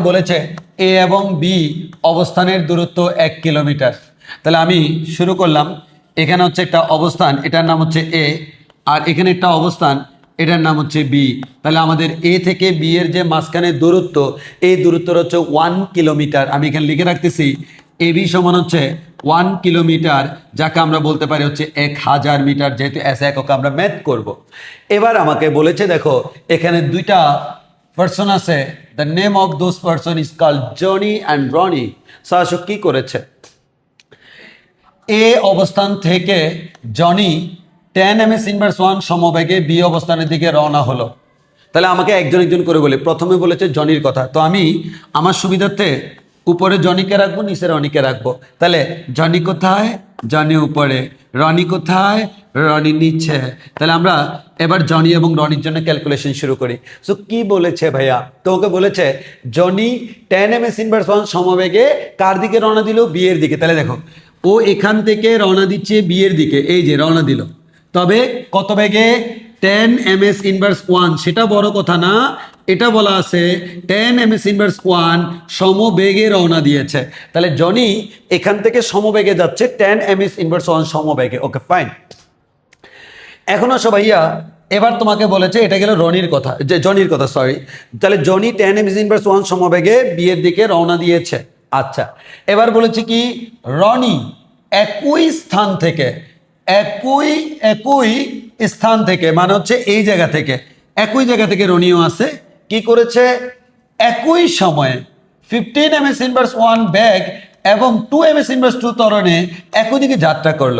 বলেছে, এ এবং বি অবস্থানের দূরত্ব এক কিলোমিটার। তাহলে আমি শুরু করলাম। এখানে হচ্ছে একটা অবস্থান, এটার নাম হচ্ছে এ। আর এখানে একটা অবস্থান, এটার নাম হচ্ছে বি। তাহলে আমাদের এ থেকে বি এর যে মাঝখানে দূরত্ব, এই দূরত্বটা হচ্ছে ওয়ান কিলোমিটার। আমি এখানে লিখে রাখতেছি, এ বি সমান হচ্ছে ওয়ান কিলোমিটার, যাকে আমরা বলতে পারি হচ্ছে এক হাজার মিটার, যেহেতু এস একক আমরা ম্যাথ করব। এবার আমাকে বলেছে, দেখো, এখানে দুইটা পার্সন আছে the name of those person is call Johnny and Ronny সাহস কি করেছে? এ অবস্থান থেকে Johnny ten M S inverse one সমবেগে বি অবস্থানের দিকে রওনা হলো। তাহলে আমাকে একজন একজন করে বলি। প্রথমে বলেছে জনির কথা। তো আমি আমার সুবিধার্থে উপরে জনিকে রাখব, নিচে রনিকে রাখব। তাহলে জনি কোথায়? জনি উপরে, রনি কোথায়? রনি নিচে। তাহলে আমরা এবার জনি এবং রনির জন্য ক্যালকুলেশন শুরু করি। সো কি বলেছে ভাইয়া? তোমাকে বলেছে, Johnny ten M S inverse one সমবেগে কার দিকে রওনা দিল? বিয়ের দিকে। তাহলে দেখো, ও এখান থেকে রওনা দিচ্ছে বিয়ের দিকে। এই যে, রওনা দিল। তবে কত বেগে? Ten M S inverse one সেটা বড় কথা না। এটা বলা আছে ten M S inverse one সমবেগে রওনা দিয়েছে। তাহলে জনি এখান থেকে সমবেগে যাচ্ছে ten M S inverse one সমবেগে। ওকে ফাইন এখন ভাইয়া, এবার তোমাকে বলেছে, এটা গেল রনির কথা, যে জনির কথা সরি তাহলে Johnny ten M S inverse one সমবেগে বিয়ের দিকে রওনা দিয়েছে। আচ্ছা এবার বলেছে কি, রনি একই স্থান থেকে, একই একই স্থান থেকে মানে হচ্ছে এই জায়গা থেকে, একই জায়গা থেকে রনিও আছে কি করেছে? একই সময়ে fifteen M S inverse one bag এবং two M S inverse two তরণে একই দিকে যাত্রা করল।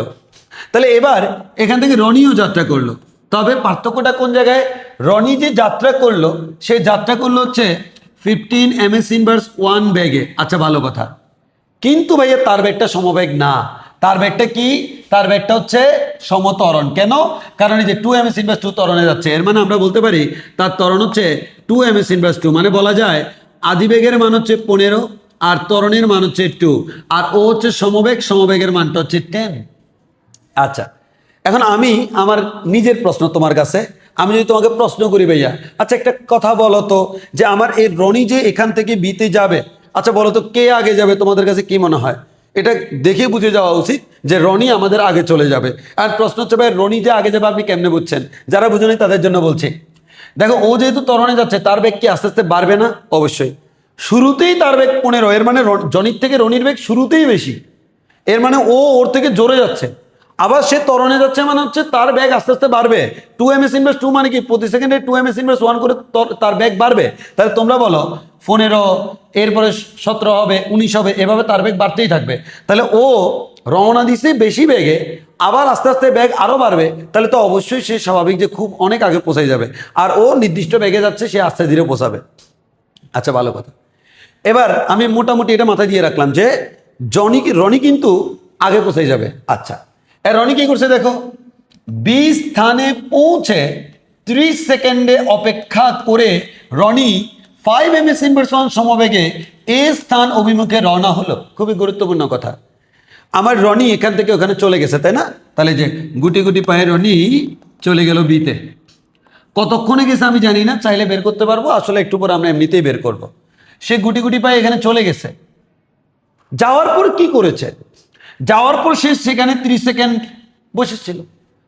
তাহলে এবার এখান থেকে রনিও যাত্রা করল। তবে পার্থক্যটা কোন জায়গায়? রনি যে যাত্রা করল, সে যাত্রা করল হচ্ছে fifteen M S inverse one ব্যাগে আচ্ছা ভালো কথা। কিন্তু ভাইয়া, তার ব্যাগটা সমবেগ না। তার ব্যাগটা কি? তার ব্যাগটা হচ্ছে সমতরণ। কেন? কারণ এই যে two M S inverse two তরণে যাচ্ছে, এর মানে আমরা বলতে পারি তার তরণ হচ্ছে two M S inverse two মানে বলা যায় আদিবেগের মান হচ্ছে পনেরো আর তরণের মান হচ্ছে টু আর ও হচ্ছে সমবেগ, সমবেগের মানটা হচ্ছে টেন আচ্ছা এখন আমি আমার নিজের প্রশ্ন তোমার কাছে, আমি যদি তোমাকে প্রশ্ন করি ভাইয়া আচ্ছা একটা কথা বলো তো, যে আমার এই রনি যে এখান থেকে বিতে যাবে আচ্ছা বলো তো কে আগে যাবে, তোমাদের কাছে কি মনে হয়? এটা দেখে বুঝে যাওয়া উচিত যে রনি আমাদের আগে চলে যাবে। আর প্রশ্ন হচ্ছে ভাই, রনি যে আগে যাবে আপনি কেমনে বুঝছেন? যারা বুঝেনি তাদের জন্য বলছি। দেখো, ও যেহেতু তরণে যাচ্ছে, তার বেগ কি আস্তে আস্তে বাড়বে না? অবশ্যই। শুরুতেই তার বেগ পনেরো, এর মানে জনির থেকে রনির বেগ শুরুতেই বেশি। এর মানে ও ওর থেকে জোরে যাচ্ছে। আবার সে তরণে যাচ্ছে মানে হচ্ছে তার ব্যাগ আস্তে আস্তে বাড়বে। টু এম এস ইনভেস্ট টু মানে কি? প্রতি সেকেন্ডে টু এম এস ইনভেস্ট ওয়ান করে তার ব্যাগ বাড়বে। তাহলে তোমরা বলো, পনেরো, এরপরে সতেরো হবে, উনিশ হবে, এভাবে তার ব্যাগ বাড়তেই থাকবে। তাহলে ও রওনা দিছে বেশি বেগে, আবার আস্তে আস্তে ব্যাগ আরও বাড়বে, তাহলে তো অবশ্যই সে স্বাভাবিক যে খুব অনেক আগে পৌঁছে যাবে। আর ও নির্দিষ্ট ব্যাগে যাচ্ছে, সে আস্তে ধীরে পৌঁছাবে। আচ্ছা ভালো কথা। এবার আমি মোটামুটি এটা মাথায় দিয়ে রাখলাম যে, জনি রনি কিন্তু আগে পৌঁছে যাবে। আচ্ছা রনি কি করছে দেখো, বি স্থানে পৌঁছে ত্রিশ সেকেন্ডে অপেক্ষা করে Ronny five M S inversion সমবেগে এ স্থান অভিমুখে রওনা হলো। খুবই গুরুত্বপূর্ণ কথা। আমার রনি এখান থেকে ওখানে চলে গেছে, তাই না? তাহলে যে গুটি গুটি পায়ে রনি চলে গেল বিতে। কতক্ষণে গেছে আমি জানি না, চাইলে বের করতে পারব, আসলে একটু পর আমরা এমনিতেই বের করব। সে গুটি গুটি পায়ে এখানে চলে গেছে। যাওয়ার পর কি করেছে? যাওয়ার পর সে সেখানে ত্রিশ সেকেন্ড বসেছিল।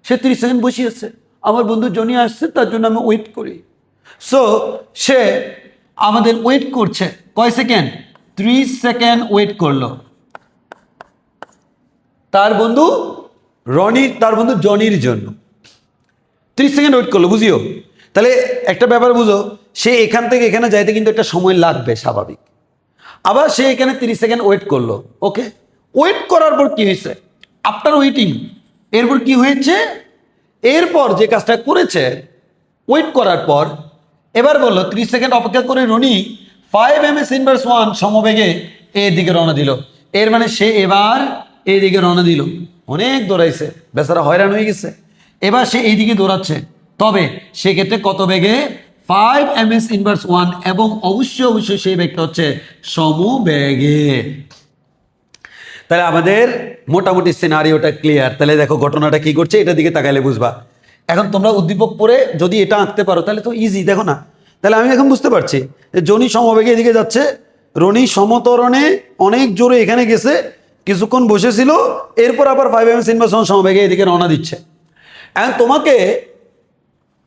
সে ত্রিশ সেকেন্ড বসিয়েছে। আমার বন্ধু জনি আসছে, তার জন্য আমি ওয়েট করি। সো সে আমাদের ওয়েট করছে। কয় সেকেন্ড? ত্রিশ সেকেন্ড ওয়েট করল। তার বন্ধু রনির তার বন্ধু জনির জন্য। ত্রিশ সেকেন্ড ওয়েট করল, বুঝিও? তাহলে একটা ব্যাপার বুঝো, সে এখান থেকে এখানে যাইতে কিন্তু একটা সময় লাগবে, স্বাভাবিক। আবার সে এখানে তিরিশ সেকেন্ড ওয়েট করল ওকে ওয়েট করার পর কি হয়েছে? আফটার ওয়েটিং এরপর কি হয়েছে? এরপর যে কাজটা করেছে ওয়েট করার পর, এবার বলল, ত্রিশ সেকেন্ড অপেক্ষা করে Ronny five M S inverse one সমবেগে এদিকে রওনা দিল। এর মানে সে এবার এইদিকে রওনা দিল। অনেক দৌড়াইছে, বেচারা হয়রান হয়ে গেছে। এবার সে এইদিকে দৌড়াচ্ছে। তবে সেক্ষেত্রে কত বেগে? Five M S inverse one এবং অবশ্যই অবশ্যই সেই বেগটা হচ্ছে সমবেগে তাহলে আমাদের মোটামুটি সিনারিওটা ক্লিয়ার তাহলে দেখো ঘটনাটা কি করছে এটার দিকে তাকাইলে বুঝবা। এখন তোমরা উদ্দীপক পরে যদি এটা আঁকতে পারো, তাহলে তো ইজি দেখো না। তাহলে আমি এখন বুঝতে পারছি যে জনি সমবেগে এদিকে যাচ্ছে, রনি সমতরণে অনেক জোরে এখানে গেছে কিছুক্ষণ বসেছিল, এরপর আবার ফাইভ এম এস ইনভার্সন সমবেগে এদিকে রওনা দিচ্ছে। এখন তোমাকে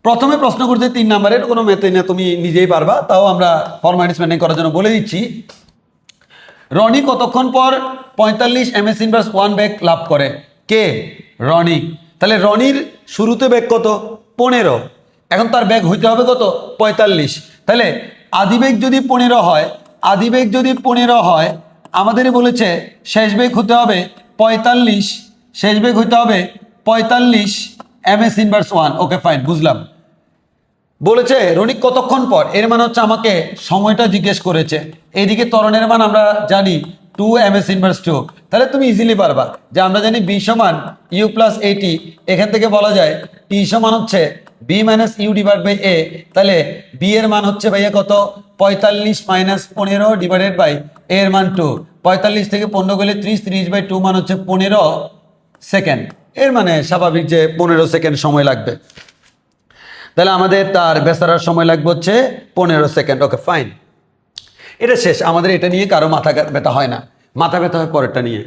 প্রথমে প্রশ্ন করছে তিন নাম্বারের কোনো মেতে না, তুমি নিজেই পারবা, তাও আমরা ফরম্যালিটিস মেনটেন করার জন্য বলে দিচ্ছি। রনি কতক্ষণ পর পঁয়তাল্লিশ এম এস ইনভার্স ওয়ান ব্যাগ লাভ করে? কে? রনি। তাহলে রনির শুরুতে ব্যাগ কত? পনেরো। এখন তার ব্যাগ হইতে হবে কত? পঁয়তাল্লিশ। তাহলে আদিবেগ যদি পনেরো হয় আদিবেগ যদি পনেরো হয় আমাদের বলেছে, শেষ বেগ হতে হবে পঁয়তাল্লিশ, শেষ বেগ হইতে হবে পঁয়তাল্লিশ M S inverse one okay fine বুঝলাম। বলেছে, রনিক, কতক্ষণ পর? এর মানে হচ্ছে আমাকে সময়টা জিজ্ঞেস করেছে। এইদিকে তরণের মান আমরা জানি two M S inverse two তাহলে তুমি ইজিলি পারবা যে আমরা জানি বি সমান ইউ প্লাস এইটি এখান থেকে বলা যায় টি সমান হচ্ছে B minus U divide by A তাহলে বি এর মান হচ্ছে ভাইয়া কত? পঁয়তাল্লিশ মাইনাস পনেরো ডিভাইডেড বাই এর মান টু পঁয়তাল্লিশ থেকে পনেরো গেলে ত্রিশ ত্রিশ বাই টু মান হচ্ছে পনেরো সেকেন্ড এর মানে স্বাভাবিক যে পনেরো সেকেন্ড সময় লাগবে। তাহলে আমাদের তার বেচারার সময় লাগবে হচ্ছে পনেরো সেকেন্ড ওকে ফাইন এটা শেষ। আমাদের এটা নিয়ে কারও মাথা ব্যথা হয় না। মাথা ব্যথা হয় পরেরটা নিয়ে।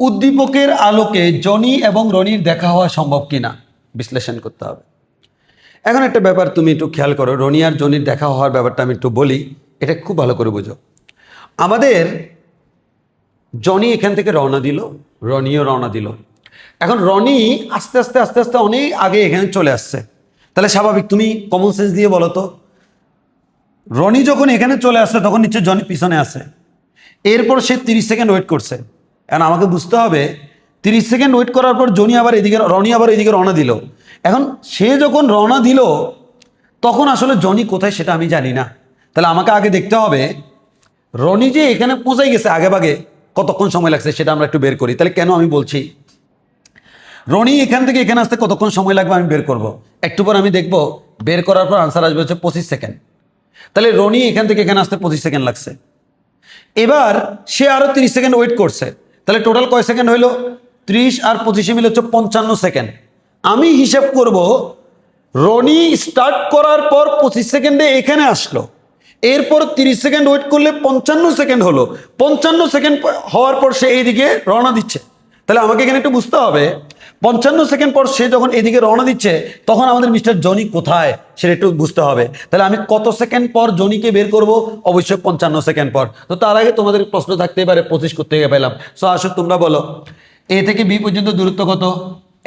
উদ্দীপকের আলোকে জনি এবং রনির দেখা হওয়া সম্ভব কিনা? বিশ্লেষণ করতে হবে। এখন একটা ব্যাপার তুমি একটু খেয়াল করো। রনি আর জনির দেখা হওয়ার ব্যাপারটা আমি একটু বলি। এটা খুব ভালো করে বুঝো। আমাদের জনি এখান থেকে রওনা দিল, রনিও রওনা দিল। এখন রনি আস্তে আস্তে আস্তে আস্তে অনেক আগে এখানে চলে আসছে। তাহলে স্বাভাবিক, তুমি কমন সেন্স দিয়ে বলো তো। রনি যখন এখানে চলে আসছে, তখন নিশ্চয় জনি পিছনে আসে এরপর সে তিরিশ সেকেন্ড ওয়েট করছে। এখন আমাকে বুঝতে হবে, তিরিশ সেকেন্ড ওয়েট করার পর জনি আবার এদিকে, রনি আবার এদিকে রওনা দিল। এখন সে যখন রওনা দিল, তখন আসলে জনি কোথায় সেটা আমি জানি না। তাহলে আমাকে আগে দেখতে হবে রনি যে এখানে পৌঁছাই গেছে আগে ভাগে, কতক্ষণ সময় লাগছে সেটা আমরা একটু বের করি। তাহলে কেন আমি বলছি? রনি এখান থেকে এখানে আসতে কতক্ষণ সময় লাগবে আমি বের করব। একটু পর আমি দেখব, বের করার পর আনসার আসবে হচ্ছে পঁচিশ সেকেন্ড তাহলে রনি এখান থেকে এখানে আসতে পঁচিশ সেকেন্ড লাগছে। এবার সে আরও তিরিশ সেকেন্ড ওয়েট করছে। তাহলে টোটাল কয় সেকেন্ড হইল? ত্রিশ আর পঁচিশে মিলে হচ্ছে পঞ্চান্ন সেকেন্ড আমি হিসাব করব, রনি স্টার্ট করার পর পঁচিশ সেকেন্ডে এখানে আসলো। এরপর তিরিশ সেকেন্ড ওয়েট করলে পঞ্চান্ন সেকেন্ড হলো। পঞ্চান্ন সেকেন্ড হওয়ার পর সে এইদিকে রওনা দিচ্ছে। তাহলে আমাকে এখানে একটু বুঝতে হবে, পঞ্চান্ন সেকেন্ড পর সে যখন এদিকে রওনা দিচ্ছে, তখন আমাদের মিস্টার জনি কোথায় সেটা একটু বুঝতে হবে। তাহলে আমি কত সেকেন্ড পর জনিকে বের করব? অবশ্যই পঞ্চান্ন সেকেন্ড পর। তো তার আগে তোমাদের প্রশ্ন থাকতেই পারে পঁচিশ করতে গিয়ে পেলাম সো আসো তোমরা বলো, এ থেকে বি পর্যন্ত দূরত্ব কত?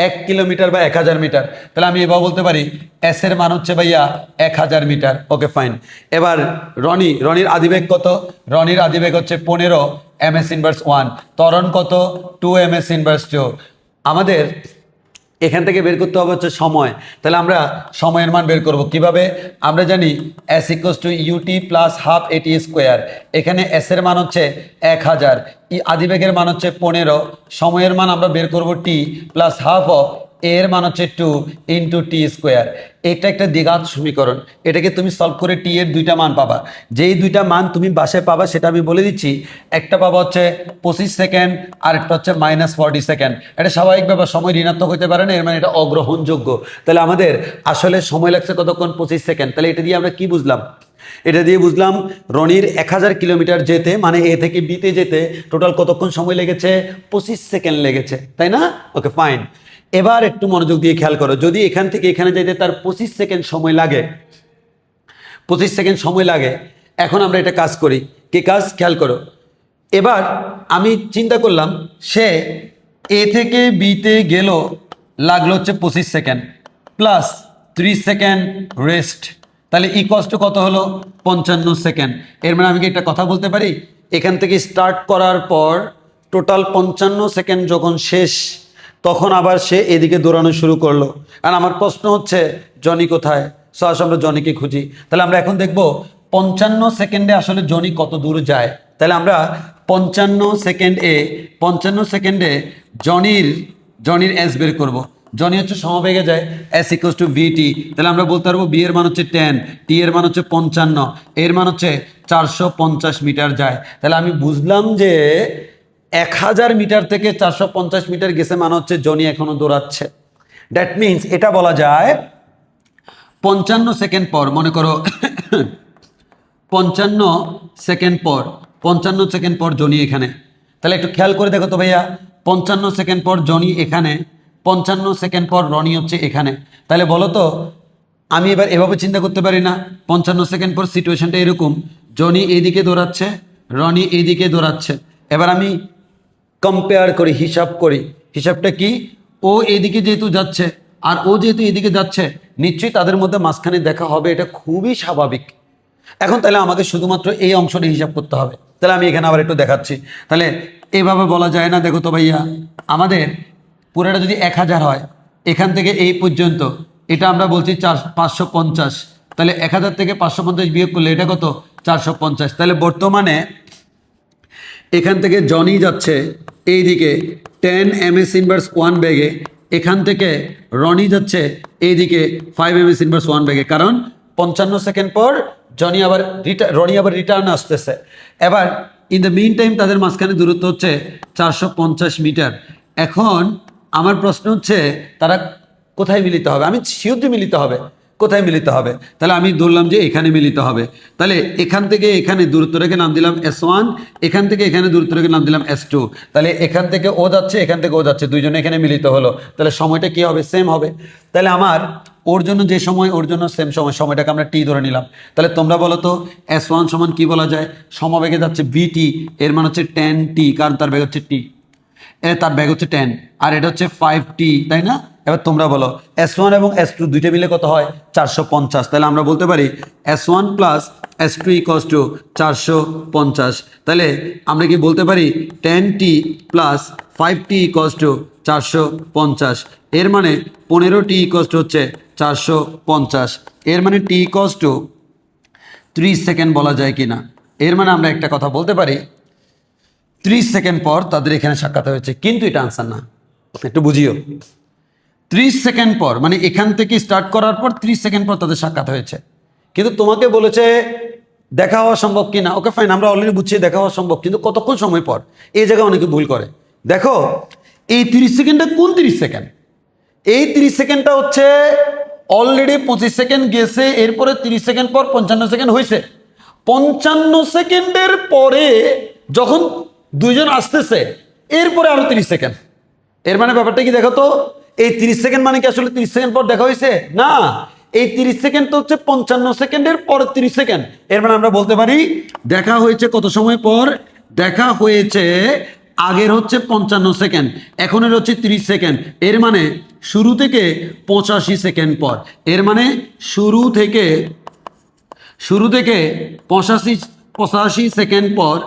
এক কিলোমিটার বা এক হাজার মিটার। তাহলে আমি এবার বলতে পারি এস এর মান হচ্ছে ভাইয়া এক হাজার মিটার। ওকে ফাইন এবার রনি, রনির আদিবেগ কত? রনির আদিবেগ হচ্ছে পনেরো এম এস ইনভার্স ওয়ান। তরণ কত? Two M S inverse two. আমাদের এখান থেকে বের করতে হবে হচ্ছে সময়। তাহলে আমরা সময়ের মান বের করব কীভাবে? আমরা জানি S equals two U T plus half A T square এখানে এস এর মান হচ্ছে এক হাজার। আদিবেগের মান হচ্ছে পনেরো। সময়ের মান আমরা বের করব টি প্লাস হাফ অফ এর মান হচ্ছে টু ইন্টু টি স্কোয়ার এটা একটা দ্বিঘাত সমীকরণ। এটাকে তুমি সলভ করে টি এর দুইটা মান পাবা। যেই দুইটা মান তুমি বাসায় পাবা, সেটা আমি বলে দিচ্ছি, একটা পাবা হচ্ছে পঁচিশ সেকেন্ড আর একটা হচ্ছে মাইনাস ফর্টি সেকেন্ড এটা স্বাভাবিক ব্যাপার, সময় ঋণাত্মক হতে পারে না, এর মানে এটা অগ্রহণযোগ্য। তাহলে আমাদের আসলে সময় লাগছে কতক্ষণ? পঁচিশ সেকেন্ড তাহলে এটা দিয়ে আমরা কি বুঝলাম? এটা দিয়ে বুঝলাম রনির এক হাজার কিলোমিটার যেতে মানে এ থেকে বিতে যেতে টোটাল কতক্ষণ সময় লেগেছে? পঁচিশ সেকেন্ড লেগেছে। তাই না? ওকে ফাইন এবার একটু মনোযোগ দিয়ে খেয়াল করো। যদি এখান থেকে এখানে যেতে তার পঁচিশ সেকেন্ড সময় লাগে, পঁচিশ সেকেন্ড সময় লাগে, এখন আমরা এটা কাজ করি। কি কাজ? খেয়াল করো। এবার আমি চিন্তা করলাম, সে এ থেকে বিতে গেল, লাগল হচ্ছে পঁচিশ সেকেন্ড, প্লাস ত্রিশ সেকেন্ড রেস্ট। তাহলে ই কষ্ট কত হলো? পঞ্চান্ন সেকেন্ড। এর মানে আমি কি একটা কথা বলতে পারি? এখান থেকে স্টার্ট করার পর টোটাল পঞ্চান্ন সেকেন্ড যখন শেষ তখন আবার সে এদিকে দৌড়ানো শুরু করল। আর আমার প্রশ্ন হচ্ছে, জনি কোথায়? সো আমরা জনিকে খুঁজি। তাহলে আমরা এখন দেখব, পঞ্চান্ন সেকেন্ডে আসলে জনি কত দূর যায়? তাহলে আমরা পঞ্চান্ন সেকেন্ড এ, পঞ্চান্ন সেকেন্ডে জনির জনির এস বের করব। জনি হচ্ছে সমবেগে যায় এস ইকোস টু ভিটি তাহলে আমরা বলতে পারব বি এর মান হচ্ছে টেন টি এর মান হচ্ছে পঞ্চান্ন, এর মান হচ্ছে চারশো পঞ্চাশ মিটার যায়। তাহলে আমি বুঝলাম যে এক হাজার মিটার থেকে চারশো পঞ্চাশ মিটার গেছে মানে হচ্ছে জনি এখনও দৌড়াচ্ছে। দ্যাট মিনস এটা বলা যায় পঞ্চান্ন সেকেন্ড পর, মনে করো পঞ্চান্ন সেকেন্ড পর, পঞ্চান্ন সেকেন্ড পর জনি এখানে। তাহলে একটু খেয়াল করে দেখো তো ভাইয়া, পঞ্চান্ন সেকেন্ড পর জনি এখানে, পঞ্চান্ন সেকেন্ড পর রনি হচ্ছে এখানে। তাহলে বলো তো, আমি এবার এভাবে চিন্তা করতে পারি না, পঞ্চান্ন সেকেন্ড পর সিচুয়েশনটা এরকম, জনি এইদিকে দৌড়াচ্ছে, রনি এইদিকে দৌড়াচ্ছে। এবার আমি কম্পেয়ার করি, হিসাব করি। হিসাবটা কি? ও এদিকে যেহেতু যাচ্ছে আর ও যেহেতু এদিকে যাচ্ছে, নিশ্চয়ই তাদের মধ্যে মাঝখানে দেখা হবে, এটা খুবই স্বাভাবিক। এখন তাহলে আমাকে শুধুমাত্র এই অংশটা হিসাব করতে হবে। তাহলে আমি এখানে আবার একটু দেখাচ্ছি। তাহলে এভাবে বলা যায় না, দেখো তো ভাইয়া, আমাদের পুরোটা যদি এক হাজার হয়, এখান থেকে এই পর্যন্ত, এটা আমরা বলছি চার, পাঁচশো পঞ্চাশ। তাহলে এক হাজার থেকে পাঁচশো পঞ্চাশ বিয়োগ করলে এটা কত? চারশো পঞ্চাশ। তাহলে বর্তমানে এখান থেকে জনি যাচ্ছে এইদিকে ten M S inverse one ব্যাগে এখান থেকে রনি যাচ্ছে এইদিকে five M S inverse one ব্যাগে কারণ পঞ্চান্ন সেকেন্ড পর জনি আবার রনি আবার রিটার্ন আসতেছে। এবার ইন দ্য মিন টাইম তাদের মাঝখানে দূরত্ব হচ্ছে চারশো পঞ্চাশ মিটার। এখন আমার প্রশ্ন হচ্ছে, তারা কোথায় মিলিত হবে? আমি যে মিলিত হবে। কোথায় মিলিত হবে? তাহলে আমি ধরলাম যে এখানে মিলিত হবে। তাহলে এখান থেকে এখানে দূরত্ব রেখে নাম দিলাম এস ওয়ান এখান থেকে এখানে দূরত্ব রেখে নাম দিলাম এস টু তাহলে এখান থেকে ও যাচ্ছে, এখান থেকে ও যাচ্ছে, দুইজনে এখানে মিলিত হলো। তাহলে সময়টা কি হবে? সেম হবে। তাহলে আমার ওর জন্য যে সময়, ওর জন্য সেম সময়। সময়টাকে আমরা টি ধরে নিলাম। তাহলে তোমরা বলো তো এস ওয়ান সমান কি বলা যায়? সমবেগে যাচ্ছে বিটি এর মানে হচ্ছে টেন টি কারণ তার বেগ হচ্ছে টি তার ব্যাগ হচ্ছে টেন আর এটা হচ্ছে ফাইভ টি তাই না? এবার তোমরা বলো এস ওয়ান এবং এস টু দুইটা মিলে কত হয়? চারশো পঞ্চাশ। তাহলে আমরা বলতে পারি S one plus S two equals to চারশো পঞ্চাশ। তাহলে আমরা কি বলতে পারি? Ten T plus five T equals to চারশো পঞ্চাশ। এর মানে পনেরো টি ইকস টু হচ্ছে চারশো পঞ্চাশ। এর মানে টি ইকস টু ত্রিশ সেকেন্ড বলা যায় কি না এর মানে আমরা একটা কথা বলতে পারি, ত্রিশ সেকেন্ড পর তাদের এখানে সাক্ষাৎ হয়েছে। কিন্তু এটা আনসার না। একটু বুঝিও। ত্রিশ সেকেন্ড পর মানে এখান থেকে স্টার্ট করার পর ত্রিশ সেকেন্ড পর তাদের সাক্ষাৎ হয়েছে। কিন্তু তোমাকে বলেছে, দেখা হওয়া সম্ভব কি না ওকে ফাইন আমরা অলরেডি বুঝছি, দেখা হওয়া সম্ভব, কিন্তু কতক্ষণ সময় পর? এই জায়গায় অনেকে ভুল করে। দেখো, এই তিরিশ সেকেন্ডটা কোন তিরিশ সেকেন্ড? এই তিরিশ সেকেন্ডটা হচ্ছে অলরেডি পঁচিশ সেকেন্ড গেছে, এরপরে তিরিশ সেকেন্ড পর পঞ্চান্ন সেকেন্ড হয়েছে। পঞ্চান্ন সেকেন্ডের পরে যখন দুইজন আসতেছে, এরপরে আরও তিরিশ সেকেন্ড। এর মানে ব্যাপারটা কি দেখো তো? এই তিরিশ সেকেন্ড মানে কি আসলে তিরিশ সেকেন্ড পর দেখা হয়েছে? না। এই তিরিশ সেকেন্ড তো হচ্ছে পঞ্চান্ন সেকেন্ডের পর তিরিশ সেকেন্ড। এর মানে আমরা বলতে পারি, দেখা হয়েছে কত সময় পর? দেখা হয়েছে আগের হচ্ছে পঞ্চান্ন সেকেন্ড, এখনের হচ্ছে তিরিশ সেকেন্ড। এর মানে শুরু থেকে পঁচাশি সেকেন্ড পর। এর মানে শুরু থেকে শুরু থেকে পঁচাশি পঁচাশি সেকেন্ড পর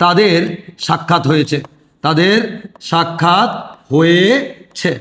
তাদের সাক্ষাৎ হয়েছে। তাদের সাক্ষাৎ হয়েছে।